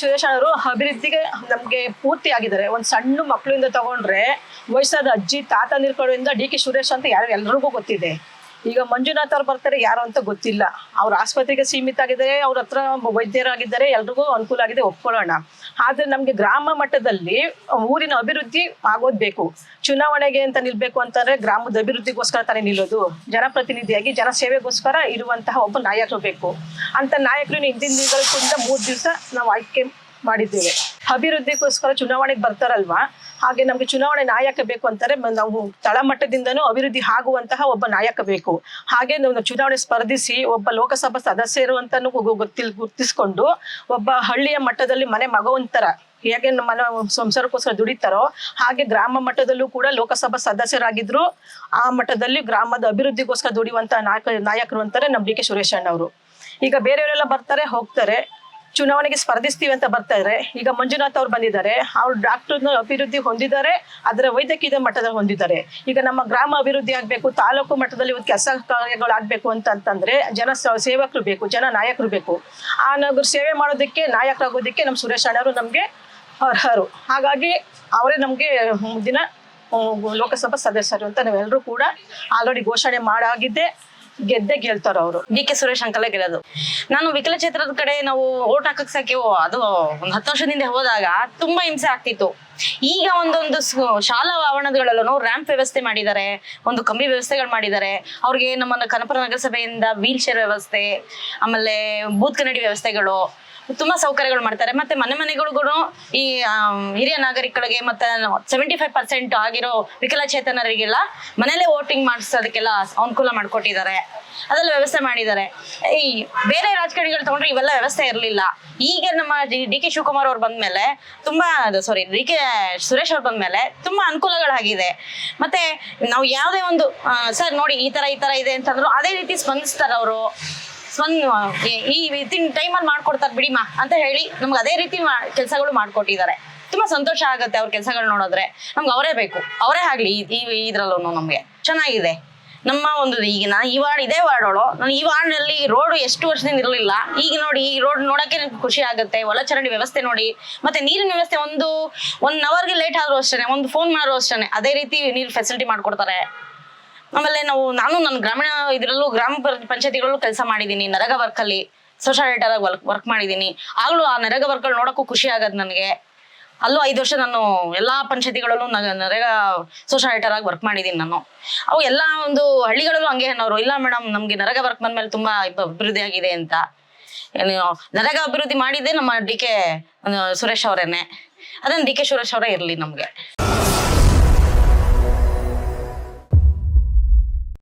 ಸುರೇಶ್ ಅವರು ಅಭಿವೃದ್ಧಿಗೆ ನಮ್ಗೆ ಪೂರ್ತಿ ಆಗಿದ್ದಾರೆ ಒಂದ್ ಸಣ್ಣ ಮಕ್ಕಳಿಂದ ತಗೊಂಡ್ರೆ ವಯಸ್ಸಾದ ಅಜ್ಜಿ, ತಾತ ನಿರ್ಕೊಳ್ಳೋದ್ರಿಂದ ಡಿ ಕೆ ಸುರೇಶ್ ಅಂತ ಯಾರು ಎಲ್ರಿಗೂ ಗೊತ್ತಿದೆ. ಈಗ ಮಂಜುನಾಥ್ ಅವ್ರು ಬರ್ತಾರೆ, ಯಾರು ಅಂತ ಗೊತ್ತಿಲ್ಲ. ಅವ್ರ ಆಸ್ಪತ್ರೆಗೆ ಸೀಮಿತ ಆಗಿದ್ದಾರೆ ಅವ್ರ ಹತ್ರ ವೈದ್ಯರಾಗಿದ್ದಾರೆ, ಎಲ್ರಿಗೂ ಅನುಕೂಲ ಆಗಿದೆ, ಒಪ್ಕೊಳ್ಳೋಣ. ಆದ್ರೆ ನಮ್ಗೆ ಗ್ರಾಮ ಮಟ್ಟದಲ್ಲಿ ಊರಿನ ಅಭಿವೃದ್ಧಿ ಆಗೋದ್ ಬೇಕು ಚುನಾವಣೆಗೆ ಅಂತ ನಿಲ್ಬೇಕು ಅಂತಂದ್ರೆ ಗ್ರಾಮದ ಅಭಿವೃದ್ಧಿಗೋಸ್ಕರ ತಾನೇ ನಿಲ್ಲೋದು. ಜನಪ್ರತಿನಿಧಿಯಾಗಿ ಜನ ಸೇವೆಗೋಸ್ಕರ ಇರುವಂತಹ ಒಬ್ಬ ನಾಯಕರು ಬೇಕು. ಅಂತ ನಾಯಕರು ಹಿಂದಿನ ದಿನಗಳಿಂದ ಮೂರ್ ದಿವಸ ನಾವು ಆಯ್ಕೆ ಮಾಡಿದ್ದೇವೆ. ಅಭಿವೃದ್ಧಿಗೋಸ್ಕರ ಚುನಾವಣೆಗೆ ಬರ್ತಾರಲ್ವಾ? ಹಾಗೆ ನಮ್ಗೆ ಚುನಾವಣೆ ನಾಯಕ ಬೇಕು ಅಂತಾರೆ ನಾವು ತಳಮಟ್ಟದಿಂದನೂ ಅಭಿವೃದ್ಧಿ ಆಗುವಂತಹ ಒಬ್ಬ ನಾಯಕ ಬೇಕು. ಹಾಗೆ ನಾವು ಚುನಾವಣೆ ಸ್ಪರ್ಧಿಸಿ ಒಬ್ಬ ಲೋಕಸಭಾ ಸದಸ್ಯರು ಅಂತ ಗೊತ್ತಿಲ್ ಗುರ್ತಿಸ್ಕೊಂಡು ಒಬ್ಬ ಹಳ್ಳಿಯ ಮಟ್ಟದಲ್ಲಿ ಮನೆ ಮಗವಂತರ, ಹೇಗೆ ನಮ್ಮ ಮನ ಸಂಸಾರಕ್ಕೋಸ್ಕರ ದುಡಿತಾರೋ, ಹಾಗೆ ಗ್ರಾಮ ಮಟ್ಟದಲ್ಲೂ ಕೂಡ ಲೋಕಸಭಾ ಸದಸ್ಯರಾಗಿದ್ರು, ಆ ಮಟ್ಟದಲ್ಲಿ ಗ್ರಾಮದ ಅಭಿವೃದ್ಧಿಗೋಸ್ಕರ ದುಡಿಯುವಂತಹ ನಾಯಕ ನಾಯಕರು ಅಂತಾರೆ ನಂಬಿಕೆ ಸುರೇಶ್ ಈಗ ಬೇರೆಯವರೆಲ್ಲ ಬರ್ತಾರೆ, ಹೋಗ್ತಾರೆ. ಚುನಾವಣೆಗೆ ಸ್ಪರ್ಧಿಸ್ತೀವಿ ಅಂತ ಬರ್ತಾ ಇದ್ರೆ. ಈಗ ಮಂಜುನಾಥ್ ಅವ್ರು ಬಂದಿದ್ದಾರೆ. ಅವ್ರು ಡಾಕ್ಟರ್ನ ಅಭಿವೃದ್ಧಿ ಹೊಂದಿದ್ದಾರೆ ಅದರ ವೈದ್ಯಕೀಯ ಮಟ್ಟದಲ್ಲಿ ಹೊಂದಿದ್ದಾರೆ. ಈಗ ನಮ್ಮ ಗ್ರಾಮ ಅಭಿವೃದ್ಧಿ ಆಗಬೇಕು, ತಾಲೂಕು ಮಟ್ಟದಲ್ಲಿ ಒಂದು ಕೆಲಸ ಕಾರ್ಯಗಳಾಗಬೇಕು ಅಂತ ಅಂತಂದ್ರೆ ಜನ ಸೇವಕರು ಬೇಕು, ಜನ ನಾಯಕರು ಬೇಕು. ಆ ನಗರ ಸೇವೆ ಮಾಡೋದಕ್ಕೆ, ನಾಯಕರಾಗೋದಕ್ಕೆ ನಮ್ಮ ಸುರೇಶ್ ಅಣ್ಣವರು ನಮಗೆ ಅರ್ಹರು. ಹಾಗಾಗಿ ಅವರೇ ನಮಗೆ ಮುಂದಿನ ಲೋಕಸಭಾ ಸದಸ್ಯರು ಅಂತ ನಾವೆಲ್ಲರೂ ಕೂಡ ಆಲ್ರೆಡಿ ಘೋಷಣೆ ಮಾಡಾಗಿದ್ದೆ ಗೆದ್ದೆ ಗೆಲ್ತಾರ ಅವರು? ಡಿ ಕೆ ಸುರೇಶ್ ಅಂಕಲೇ ಗೆಲ್ಲೋದು ನಾನು ವಿಕಲಚೇತ್ರದ ಕಡೆ ನಾವು ಓಟ್ ಹಾಕಕ್ ಸಾಕೆ ಅದು ಒಂದ್ ಹತ್ತು ವರ್ಷದಿಂದ ಹೋದಾಗ ತುಂಬಾ ಹಿಂಸೆ ಆಗ್ತಿತ್ತು. ಈಗ ಒಂದೊಂದು ಶಾಲಾ ಆವರಣಗಳಲ್ಲೂ ರ್ಯಾಂಪ್ ವ್ಯವಸ್ಥೆ ಮಾಡಿದ್ದಾರೆ, ಒಂದು ಕಂಬಿ ವ್ಯವಸ್ಥೆಗಳು ಮಾಡಿದ್ದಾರೆ. ಅವ್ರಿಗೆ ನಮ್ಮ ಕನಪುರ ನಗರಸಭೆಯಿಂದ ವೀಲ್ ಚೇರ್ ವ್ಯವಸ್ಥೆ, ಆಮೇಲೆ ಬೂತ್ ಕನ್ನಡಿ ವ್ಯವಸ್ಥೆಗಳು, ತುಂಬಾ ಸೌಕರ್ಯಗಳು ಮಾಡ್ತಾರೆ. ಮತ್ತೆ ಮನೆ ಮನೆಗಳಿಗೂ ಈ ಹಿರಿಯ ನಾಗರಿಕರಿಗೆ ಮತ್ತೆ ಸೆವೆಂಟಿ ಫೈವ್ ಪರ್ಸೆಂಟ್ ಆಗಿರೋ ವಿಕಲಚೇತನರಿಗೆಲ್ಲ ಮನೇಲೆ ವೋಟಿಂಗ್ ಮಾಡಿಸೋದಕ್ಕೆಲ್ಲ ಅನುಕೂಲ ಮಾಡಿಕೊಟ್ಟಿದ್ದಾರೆ. ಅದೆಲ್ಲ ವ್ಯವಸ್ಥೆ ಮಾಡಿದ್ದಾರೆ. ಈ ಬೇರೆ ರಾಜಕಾರಣಿಗಳು ತಗೊಂಡ್ರೆ ಇವೆಲ್ಲ ವ್ಯವಸ್ಥೆ ಇರಲಿಲ್ಲ. ಈಗ ನಮ್ಮ ಡಿ ಕೆ ಶಿವಕುಮಾರ್ ಅವ್ರು ಬಂದ್ಮೇಲೆ ತುಂಬಾ ಸಾರಿ ಡಿ ಕೆ ಸುರೇಶ್ ಅವ್ರು ಬಂದ್ಮೇಲೆ ತುಂಬಾ ಅನುಕೂಲಗಳಾಗಿದೆ. ಮತ್ತೆ ನಾವು ಯಾವುದೇ ಒಂದು ಸರ್ ನೋಡಿ ಈ ತರ ಈ ತರ ಇದೆ ಅಂತಂದ್ರು ಅದೇ ರೀತಿ ಸ್ಪಂದಿಸ್ತಾರೆ ಅವರು. ಸ್ಪಂದ್ ಈ ವಿತಿನ್ ಟೈಮಲ್ಲಿ ಮಾಡ್ಕೊಡ್ತಾರೆ ಬಿಡಿಮಾ ಅಂತ ಹೇಳಿ ನಮ್ಗೆ ಅದೇ ರೀತಿ ಕೆಲಸಗಳು ಮಾಡ್ಕೊಟ್ಟಿದ್ದಾರೆ. ತುಂಬಾ ಸಂತೋಷ ಆಗುತ್ತೆ ಅವ್ರ ಕೆಲಸಗಳು ನೋಡಿದ್ರೆ. ನಮ್ಗೆ ಅವರೇ ಬೇಕು. ಅವರೇ ಆಗ್ಲಿ ಈ ಇದ್ರಲ್ಲೂ ನಮ್ಗೆ. ಚೆನ್ನಾಗಿದೆ. ನಮ್ಮ ಒಂದು ಈಗಿನ ಈ ವಾರ್ಡ್ ಇದೇ ವಾರ್ಡ್ ಅವಳು ನಾನು ಈ ವಾರ್ಡ್ನಲ್ಲಿ ರೋಡ್ ಎಷ್ಟು ವರ್ಷದಿಂದ ಇರಲಿಲ್ಲ. ಈಗ ನೋಡಿ, ಈ ರೋಡ್ ನೋಡಕ್ಕೆ ನನಗೆ ಖುಷಿ ಆಗುತ್ತೆ. ಒಳಚರಂಡಿ ವ್ಯವಸ್ಥೆ ನೋಡಿ. ಮತ್ತೆ ನೀರಿನ ವ್ಯವಸ್ಥೆ ಒಂದು ಒನ್ ಅವರ್ಗೆ ಲೇಟ್ ಆದ್ರೂ ಅಷ್ಟೇ ಒಂದು ಫೋನ್ ಮಾಡಿದ್ರು ಅಷ್ಟೇ ಅದೇ ರೀತಿ ನೀರು ಫೆಸಿಲಿಟಿ ಮಾಡ್ಕೊಡ್ತಾರೆ. ಆಮೇಲೆ ನಾವು, ನಾನು ನನ್ನ ಗ್ರಾಮೀಣ ಇದರಲ್ಲೂ, ಗ್ರಾಮ ಪಂಚಾಯತಿಗಳಲ್ಲೂ ಕೆಲಸ ಮಾಡಿದ್ದೀನಿ ನರಗ ವರ್ಕ್ ಅಲ್ಲಿ ಆಗಿ ವರ್ಕ್ ವರ್ಕ್ ಮಾಡಿದ್ದೀನಿ ಆಗಲೂ ಆ ನರಗ ವರ್ಕ್ಗಳು ನೋಡೋಕ್ಕೂ ಖುಷಿ ಆಗದ್ ನನಗೆ. ಅಲ್ಲೂ ಐದು ವರ್ಷ ನಾನು ಎಲ್ಲಾ ಪಂಚಾಯತಿಗಳಲ್ಲೂ ನರೇಗಾ ಸೋಷಲ್ ಆಗಿ ವರ್ಕ್ ಮಾಡಿದ್ದೀನಿ ನಾನು. ಅವು ಎಲ್ಲಾ ಒಂದು ಹಳ್ಳಿಗಳಲ್ಲೂ ಹಂಗೆ ಅನ್ನೋರು, ಇಲ್ಲ ಮೇಡಮ್ ನಮ್ಗೆ ನರೇಗಾ ವರ್ಕ್ ಬಂದ್ಮೇಲೆ ತುಂಬಾ ಅಭಿವೃದ್ಧಿ ಆಗಿದೆ ಅಂತ. ನರೇಗಾ ಅಭಿವೃದ್ಧಿ ಮಾಡಿದ್ದೆ ನಮ್ಮ ಡಿ ಕೆ ಸುರೇಶ್ ಅವರೇನೆ. ಅದನ್ನ ಡಿ ಕೆ ಸುರೇಶ್ ಅವರೇ ಇರಲಿ ನಮ್ಗೆ.